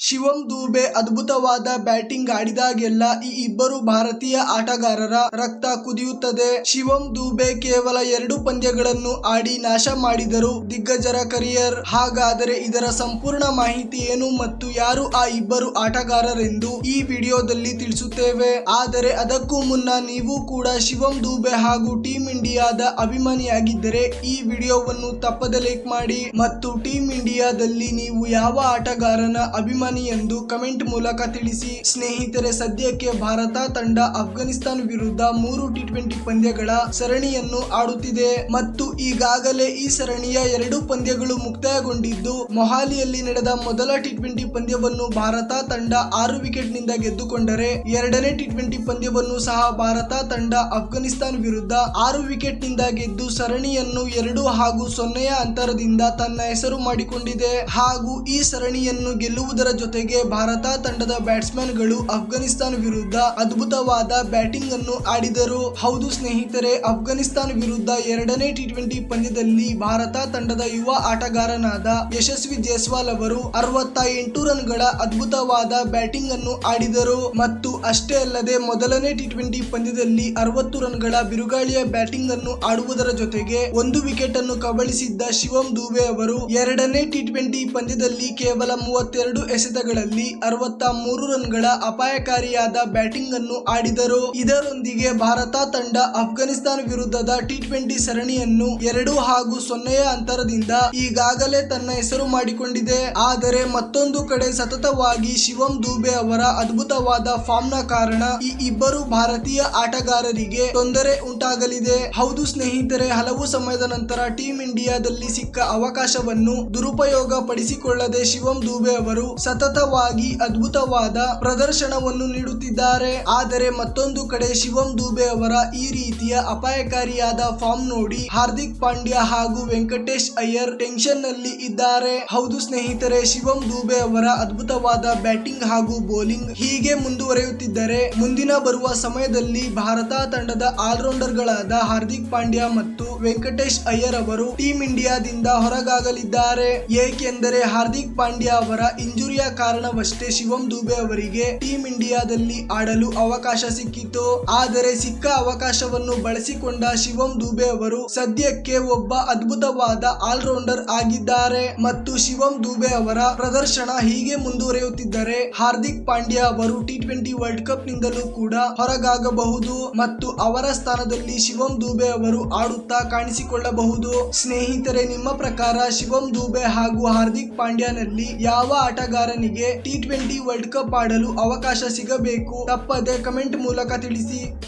ಶಿವಂ ದೂಬೆ ಅದ್ಭುತವಾದ ಬ್ಯಾಟಿಂಗ್ ಆಡಿದಾಗೆಲ್ಲ ಈ ಇಬ್ಬರು ಭಾರತೀಯ ಆಟಗಾರರ ರಕ್ತ ಕುದಿಯುತ್ತದೆ. ಶಿವಂ ದೂಬೆ ಕೇವಲ ಎರಡು ಪಂದ್ಯಗಳನ್ನು ಆಡಿ ನಾಶ ಮಾಡಿದರು. ದಿಗ್ಗಜರ ಕರಿಯರ್ ಹಾಗಾದರೆ ಇದರ ಸಂಪೂರ್ಣ ಮಾಹಿತಿ ಏನು ಮತ್ತು ಯಾರು ಆ ಇಬ್ಬರು ಆಟಗಾರರೆಂದು ಈ ವಿಡಿಯೋದಲ್ಲಿ ತಿಳಿಸುತ್ತೇವೆ. ಆದರೆ ಅದಕ್ಕೂ ಮುನ್ನ ನೀವು ಕೂಡ ಶಿವಂ ದೂಬೆ ಹಾಗೂ ಟೀಂ ಇಂಡಿಯಾದ ಅಭಿಮಾನಿಯಾಗಿದ್ದರೆ ಈ ವಿಡಿಯೋವನ್ನು ತಪ್ಪದೆ ಲೈಕ್ ಮಾಡಿ ಮತ್ತು ಟೀಂ ಇಂಡಿಯಾದಲ್ಲಿ ನೀವು ಯಾವ ಆಟಗಾರನ ಅಭಿಮಾನಿ ಎಂದು ಕಮೆಂಟ್ ಮೂಲಕ ತಿಳಿಸಿ, ಸ್ನೇಹಿತರೆ, ಸದ್ಯಕ್ಕೆ ಭಾರತ ತಂಡ ಅಫ್ಘಾನಿಸ್ತಾನ್ ವಿರುದ್ಧ ಮೂರು ಟಿ ಟ್ವೆಂಟಿ ಪಂದ್ಯಗಳ ಸರಣಿಯನ್ನು ಆಡುತ್ತಿದೆ. ಮತ್ತು ಈಗಾಗಲೇ ಈ ಸರಣಿಯ ಎರಡು ಪಂದ್ಯಗಳು ಮುಕ್ತಾಯಗೊಂಡಿದ್ದು, ಮೊಹಾಲಿಯಲ್ಲಿ ನಡೆದ ಮೊದಲ ಟಿ ಟ್ವೆಂಟಿ ಪಂದ್ಯವನ್ನು ಭಾರತ ತಂಡ ಆರು ವಿಕೆಟ್ನಿಂದ ಗೆದ್ದುಕೊಂಡರೆ, ಎರಡನೇ ಟಿ ಟ್ವೆಂಟಿ ಪಂದ್ಯವನ್ನು ಸಹ ಭಾರತ ತಂಡ ಅಫ್ಘಾನಿಸ್ತಾನ್ ವಿರುದ್ಧ ಆರು ವಿಕೆಟ್ನಿಂದ ಗೆದ್ದು ಸರಣಿಯನ್ನು ಎರಡು ಹಾಗೂ ಸೊನ್ನೆಯ ಅಂತರದಿಂದ ತನ್ನ ಹೆಸರು ಮಾಡಿಕೊಂಡಿದೆ. ಹಾಗೂ ಈ ಸರಣಿಯನ್ನು ಗೆಲ್ಲುವುದರ ಜೊತೆಗೆ ಭಾರತ ತಂಡದ ಬ್ಯಾಟ್ಸ್ಮನ್ಗಳು ಅಫ್ಘಾನಿಸ್ತಾನ ವಿರುದ್ಧ ಅದ್ಭುತವಾದ ಬ್ಯಾಟಿಂಗ್ ಅನ್ನು ಆಡಿದರು. ಹೌದು ಸ್ನೇಹಿತರೆ, ಅಫ್ಘಾನಿಸ್ತಾನ ವಿರುದ್ಧ ಎರಡನೇ ಟಿ ಟ್ವೆಂಟಿ ಪಂದ್ಯದಲ್ಲಿ ಭಾರತ ತಂಡದ ಯುವ ಆಟಗಾರನಾದ ಯಶಸ್ವಿ ಜೈಸ್ವಾಲ್ ಅವರು ಅರವತ್ತ ಎಂಟು ರನ್ಗಳ ಅದ್ಭುತವಾದ ಬ್ಯಾಟಿಂಗ್ ಅನ್ನು ಆಡಿದರು. ಮತ್ತು ಅಷ್ಟೇ ಅಲ್ಲದೆ ಮೊದಲನೇ ಟಿ ಟ್ವೆಂಟಿ ಪಂದ್ಯದಲ್ಲಿ ಅರವತ್ತು ರನ್ಗಳ ಬಿರುಗಾಳಿಯ ಬ್ಯಾಟಿಂಗ್ ಅನ್ನು ಆಡುವುದರ ಜೊತೆಗೆ ಒಂದು ವಿಕೆಟ್ ಅನ್ನು ಕಬಳಿಸಿದ್ದ ಶಿವಂ ದೂಬೆ ಅವರು ಎರಡನೇ ಟಿ ಟ್ವೆಂಟಿ ಪಂದ್ಯದಲ್ಲಿ ಕೇವಲ ಮೂವತ್ತೆರಡು ಎಸೆತಗಳಲ್ಲಿ ಅರವತ್ತ ಮೂರು ರನ್ಗಳ ಅಪಾಯಕಾರಿಯಾದ ಬ್ಯಾಟಿಂಗ್ ಅನ್ನು ಆಡಿದರು. ಇದರೊಂದಿಗೆ ಭಾರತ ತಂಡ ಅಫ್ಘಾನಿಸ್ತಾನ ವಿರುದ್ಧದ ಟಿ ಟ್ವೆಂಟಿ ಸರಣಿಯನ್ನು ಎರಡು ಹಾಗೂ ಸೊನ್ನೆಯ ಅಂತರದಿಂದ ಈಗಾಗಲೇ ತನ್ನ ಹೆಸರು ಮಾಡಿಕೊಂಡಿದೆ. ಆದರೆ ಮತ್ತೊಂದು ಕಡೆ ಸತತವಾಗಿ ಶಿವಂ ದೂಬೆ ಅವರ ಅದ್ಭುತವಾದ ಫಾರ್ಮ್ನ ಕಾರಣ ಈ ಇಬ್ಬರು ಭಾರತೀಯ ಆಟಗಾರರಿಗೆ ತೊಂದರೆ ಉಂಟಾಗಲಿದೆ. ಹೌದು ಸ್ನೇಹಿತರೆ, ಹಲವು ಸಮಯದ ನಂತರ ಟೀಂ ಇಂಡಿಯಾದಲ್ಲಿ ಸಿಕ್ಕ ಅವಕಾಶವನ್ನು ದುರುಪಯೋಗ ಪಡಿಸಿಕೊಳ್ಳದೆ ಶಿವಂ ದೂಬೆ ಅವರು ಸತತವಾಗಿ ಅದ್ಭುತವಾದ ಪ್ರದರ್ಶನವನ್ನು ನೀಡುತ್ತಿದ್ದಾರೆ. ಆದರೆ ಮತ್ತೊಂದು ಕಡೆ ಶಿವಂ ದುಬೆ ಅವರ ಈ ರೀತಿಯ ಅಪಾಯಕಾರಿಯಾದ ಫಾರ್ಮ್ ನೋಡಿ ಹಾರ್ದಿಕ್ ಪಾಂಡ್ಯ ಹಾಗೂ ವೆಂಕಟೇಶ್ ಅಯ್ಯರ್ ಟೆನ್ಷನ್ನಲ್ಲಿ ಇದ್ದಾರೆ. ಹೌದು ಸ್ನೇಹಿತರೆ, ಶಿವಂ ದುಬೆ ಅವರ ಅದ್ಭುತವಾದ ಬ್ಯಾಟಿಂಗ್ ಹಾಗೂ ಬೌಲಿಂಗ್ ಹೀಗೆ ಮುಂದುವರೆಯುತ್ತಿದ್ದರೆ ಮುಂದಿನ ಬರುವ ಸಮಯದಲ್ಲಿ ಭಾರತ ತಂಡದ ಆಲ್ರೌಂಡರ್ ಗಳಾದ ಹಾರ್ದಿಕ್ ಪಾಂಡ್ಯ ಮತ್ತು ವೆಂಕಟೇಶ್ ಅಯ್ಯರ್ ಅವರು ಟೀಂ ಇಂಡಿಯಾದಿಂದ ಹೊರಗಾಗಲಿದ್ದಾರೆ. ಏಕೆಂದರೆ ಹಾರ್ದಿಕ್ ಪಾಂಡ್ಯ ಅವರ ಇಂಜುರಿಯ ಕಾರಣವಷ್ಟೇ ಶಿವಂ ದುಬೆ ಅವರಿಗೆ ಟೀಂ ಇಂಡಿಯಾದಲ್ಲಿ ಆಡಲು ಅವಕಾಶ ಸಿಕ್ಕಿತು ಆದರೆ ಸಿಕ್ಕ ಅವಕಾಶವನ್ನು ಬಳಸಿಕೊಂಡ ಶಿವಂ ದುಬೆ ಅವರು ಸದ್ಯಕ್ಕೆ ಒಬ್ಬ ಅದ್ಭುತವಾದ ಆಲ್ರೌಂಡರ್ ಆಗಿದ್ದಾರೆ. ಮತ್ತು ಶಿವಂ ದುಬೆ ಅವರ ಪ್ರದರ್ಶನ ಹೀಗೆ ಮುಂದುವರಿಯುತ್ತಿದ್ದರೆ ಹಾರ್ದಿಕ್ ಪಾಂಡ್ಯ ಅವರು ಟಿ ಟ್ವೆಂಟಿ ವರ್ಲ್ಡ್ ಕಪ್ ನಿಂದಲೂ ಕೂಡ ಹೊರಗಾಗಬಹುದು ಮತ್ತು ಅವರ ಸ್ಥಾನದಲ್ಲಿ ಶಿವಂ ದುಬೆ ಅವರು ಆಡುತ್ತಾ ಕಾಣಿಸಿಕೊಳ್ಳಬಹುದು. ಸ್ನೇಹಿತರೆ, ನಿಮ್ಮ ಪ್ರಕಾರ ಶಿವಂ ದುಬೆ ಹಾಗೂ ಹಾರ್ದಿಕ್ ಪಾಂಡ್ಯನಲ್ಲಿ ಯಾವ ಆಟಗಾರನಿಗೆ ಟಿ ಟ್ವೆಂಟಿ ವರ್ಲ್ಡ್ ಕಪ್ ಆಡಲು ಅವಕಾಶ ಸಿಗಬೇಕು ತಪ್ಪದೆ ಕಮೆಂಟ್ ಮೂಲಕ ತಿಳಿಸಿ.